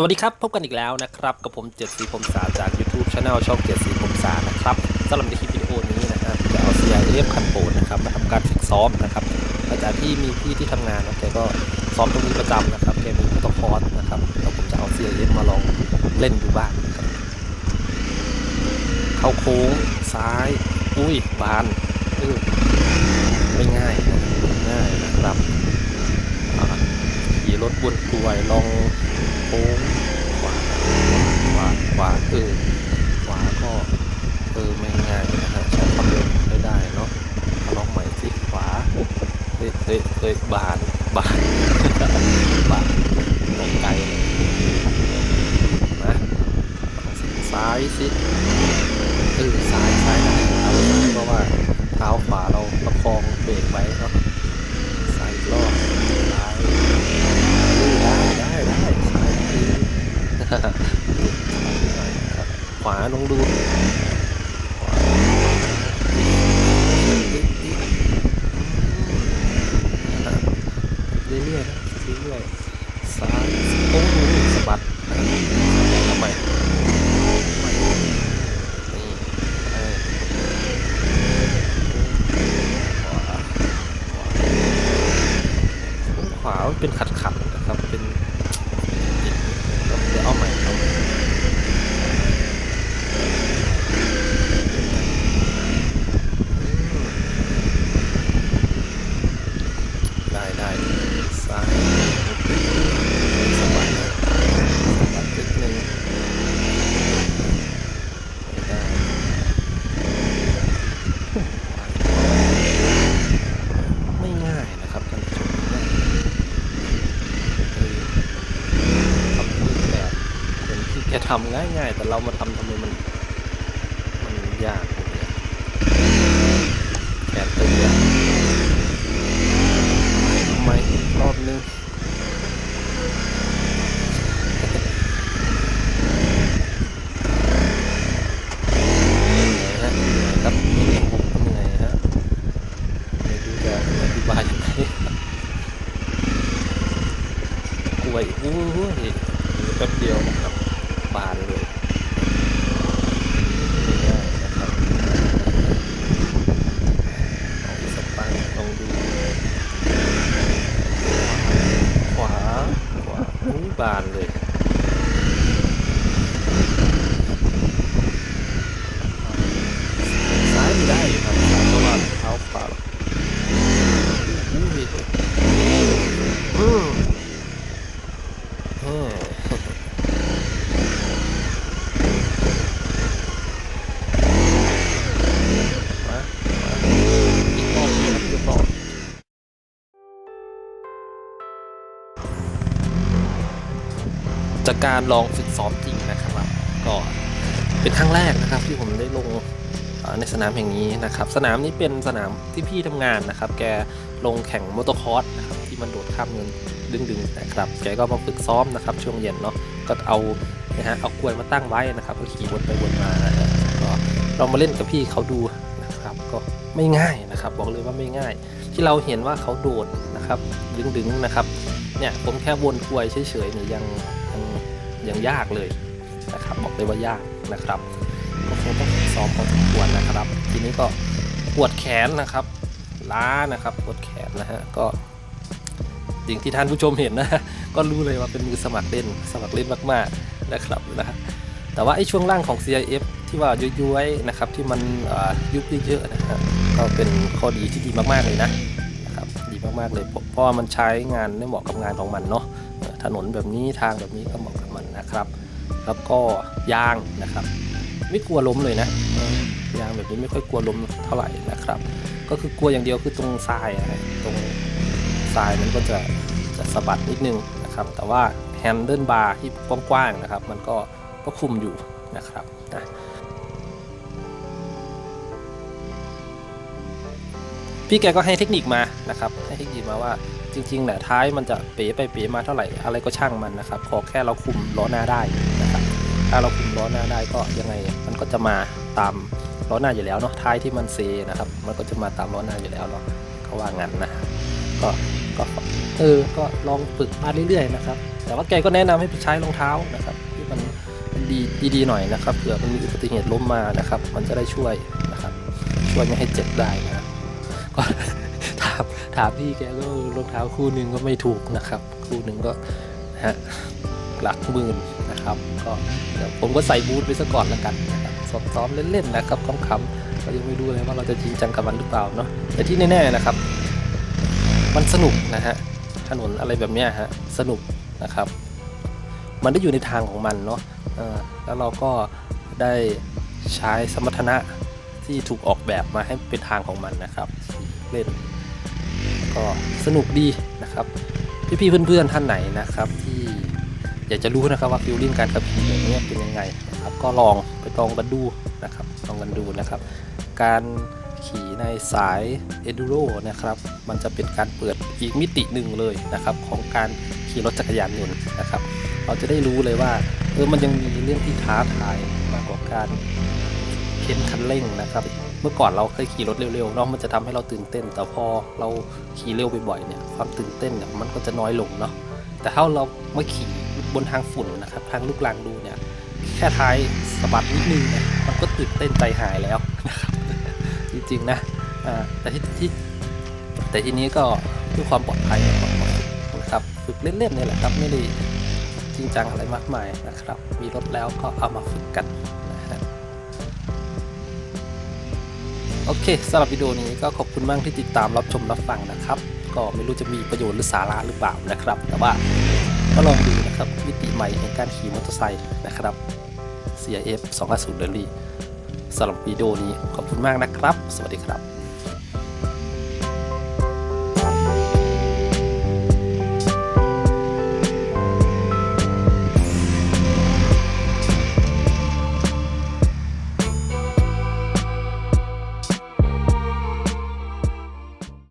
สวัสดีครับ พบกันอีกแล้วนะครับ กับผมเจ็ดสีผมสาจาก YouTube Channel ช่องเจ็ดสีผมสานะครับสำหรับในคลิปวิดีโอนี้นะฮะจะเอา CIF คันโปดนะครับมาทำการฝึกซ้อมนะครับหลังจากที่มีพี่ที่ทำงานนะแกก็ซ้อมตรงนี้ประจำนะครับแกมีโปรโตคอร์สนะครับแล้วผมจะเอา CIF มาลองเล่นดูบ้างครับเข้าโค้งซ้าย อุ้ยบานเออไม่ง่ายง่ายนะครับขี่รถบนกลวยลอง โค้งขวาขวาขวาเออขวาก็เออไม่ง่ายนะฮะใช้ความเร็วไม่ได้เนาะลองใหม่สิขวาเฮ้ยเฮ้ยเฮ้ยบานบานบานลงไกลนะซ้ายสิเออซ้ายซ้ายได้เอาซ้เพราะว่าเท้าขวาเราประคองเบรกไว้เนาะซ้ายอีกรอบซ้าย ได้ได้ได้ซ้ายดี ข วาลองดูเรื่อยๆนะเรื่อยๆซ้ายโอ้โหสะบัดทำไมขวาขวาเป็นขัดๆนะครับเป็นติดๆเดี๋ยวเอาใหม่เอาใหม่ ได้ได้ซ้ายสะบัดนะสะบัดนิดนึงไม่ได้ไม่ง่ายนะครับท่านผู้ชมไม่ทำรูปแบบเป็นที่แกทำง่ายๆ แต่เรามาทำทำไมมัน มันยากตรงเนี้ยแขนตึงแล้วทำไมรอบ นึงครับผมเหนื่อยฮะไม่รู้จะอธิบายยังไงกล้วยอู้หูยแป๊บเดียวนะครับบานเลยไม่ง่ายนะครับเอาสปังลองดู ขวา ขวาอู้ บานเลย ซ้ายไม่ได้อยู่ครับซ้ายเพราะว่าเท้าขวาอู้หูยอืม เออมา มาอีกรอบนะครับอีกรอบ จากการลองฝึกซ้อมจริงนะครับก็เป็นครั้งแรกนะครับที่ผมได้ลงในสนามแห่งนี้นะครับ สนามนี้เป็นสนามที่พี่ทำงานนะครับ แกลงแข่งมอเตอร์คอร์สนะครับที่มันโดดข้ามเงินดึงๆนะครับ แกก็มาฝึกซ้อมนะครับ ช่วงเย็นเนาะก็เอานะฮะเอากลวยมาตั้งไว้นะครับก็ขี่วนไปวนมานะก็เรามาเล่นกับพี่เขาดูนะครับ ก็ไม่ง่ายนะครับ บอกเลยว่าไม่ง่าย ที่เราเห็นว่าเขาโดดนะครับ ดึงๆนะครับเนี่ยผมแค่วนกลวยเฉยๆเนี่ยยัง ยังยากเลยนะครับบอกเลยว่ายากนะครับก็คงต้องซ้อมพอสมควรนะครับ ทีนี้ก็ปวดแขนนะครับ ล้านะครับปวดแขนนะฮะก็สิ่งที่ท่านผู้ชมเห็นนะก็รู้เลยว่าเป็นมือสมัครเล่นสมัครเล่นมากๆนะครับนะฮะแต่ว่าไอ้ช่วงล่างของ CIF ที่ว่าย้วยๆนะครับที่มันยุบเยอะๆนะฮะก็เป็นข้อดีที่ดีมากๆเลยนะนะครับดีมากๆเลยเพราะว่ามันใช้งานได้เหมาะกับงานของมันเนาะ ถนนแบบนี้ทางแบบนี้ก็เหมาะกับมันนะครับ แล้วก็ยางนะครับ ไม่กลัวล้มเลยนะยางแบบนี้ไม่ค่อยกลัวล้มเท่าไหร่นะครับ ก็คือกลัวอย่างเดียวคือตรงทรายอะฮะตรงทรายมันก็จะจะสะบัดนิดนึงนะครับ แต่ว่าแฮนเดิลบาร์ที่กว้างๆนะครับ มันก็ก็คุมอยู่นะครับนะ พี่แกก็ให้เทคนิคมานะครับให้เทคนิคมาว่าจริงๆเนี่ยท้ายมันจะเป๋ไปเป๋มาเท่าไหร่อะไรก็ช่างมันนะครับขอแค่เราคุมล้อหน้าได้นะครับถ้าเราคุมล้อหน้าได้ก็ยังไงมันก็จะมาตามล้อหน้าอยู่แล้วเนาะท้ายที่มันเซนะครับมันก็จะมาตามล้อหน้าอยู่แล้วเนาะเขาว่างั้นนะก็ก็เออก็ลองฝึกมาเรื่อยๆนะครับ แต่ว่าแกก็แนะนำให้ไปใช้รองเท้านะครับ ที่มันดีดีๆหน่อยนะครับเผื่อมันมีอุบัติเหตุล้มมานะครับ มันจะได้ช่วยนะครับ ช่วยไม่ให้เจ็บได้นะครับ ถามถามพี่แกก็รองเท้าคู่หนึ่งก็ไม่ถูกนะครับ คู่หนึ่งก็ฮะหลักหมื่นนะครับ ก็เดี๋ยวผมก็ใส่บูทไปซะก่อนและกันนะครับซ้อมๆเล่นๆนะครับคำๆก็ยังไม่รู้เลยว่าเราจะจริงจังกับมันหรือเปล่าเนาะแต่ที่แน่ๆนะครับ มันสนุกนะฮะถนนอะไรแบบเนี้ยฮะสนุกนะครับ มันได้อยู่ในทางของมันเนาะแล้วเราก็ได้ใช้สมรรถนะ ที่ถูกออกแบบมาให้เป็นทางของมันนะครับเล่นก็สนุกดีนะครับ พี่ๆเพื่อนๆท่านไหนนะครับ ที่อยากจะรู้นะครับว่าฟิลลิ่งการขับขี่แบบนี้เป็นยังไงนะครับ ก็ลองไปลองกันดูนะครับลองกันดูนะครับ การขี่ในสาย enduro นะครับ มันจะเป็นการเปิดอีกมิติหนึ่งเลยนะครับ ของการขี่รถจักรยานยนต์นะครับ เราจะได้รู้เลยว่าเออมันยังมีเรื่องที่ท้าทายมากกว่าการ เค้นคันเร่งนะครับ เมื่อก่อนเราเคยขี่รถเร็วๆเนาะมันจะทำให้เราตื่นเต้น แต่พอเราขี่เร็วบ่อยๆเนี่ยความตื่นเต้นเนี่ยมันก็จะน้อยลงเนาะแต่ถ้าเรามาขี่บนทางฝุ่นนะครับทางลูกลังดูเนี่ยแค่ท้ายสะบัดนิดนึงเนี่ยมันก็ตื่นเต้นใจหายแล้วนะครับจริงๆนะอ่าแต่ที่ที่แต่ทีนี้ก็เพื่อความปลอดภัยนะครับฝึกเล่นๆเนี่ยแหละครับไม่ได้จริงจังอะไรมากมายนะครับ มีรถแล้วก็เอามาฝึกกัน โอเคสำหรับวิดีโอนี้ก็ขอบคุณมากที่ติดตามรับชมรับฟังนะครับ ก็ไม่รู้จะมีประโยชน์หรือสาระหรือเปล่านะครับ แต่ว่าก็ลองดูนะครับมิติใหม่ในการขี่มอเตอร์ไซค์นะครับ CIF 250 Rally สำหรับวิดีโอนี้ขอบคุณมากนะครับ สวัสดีครับ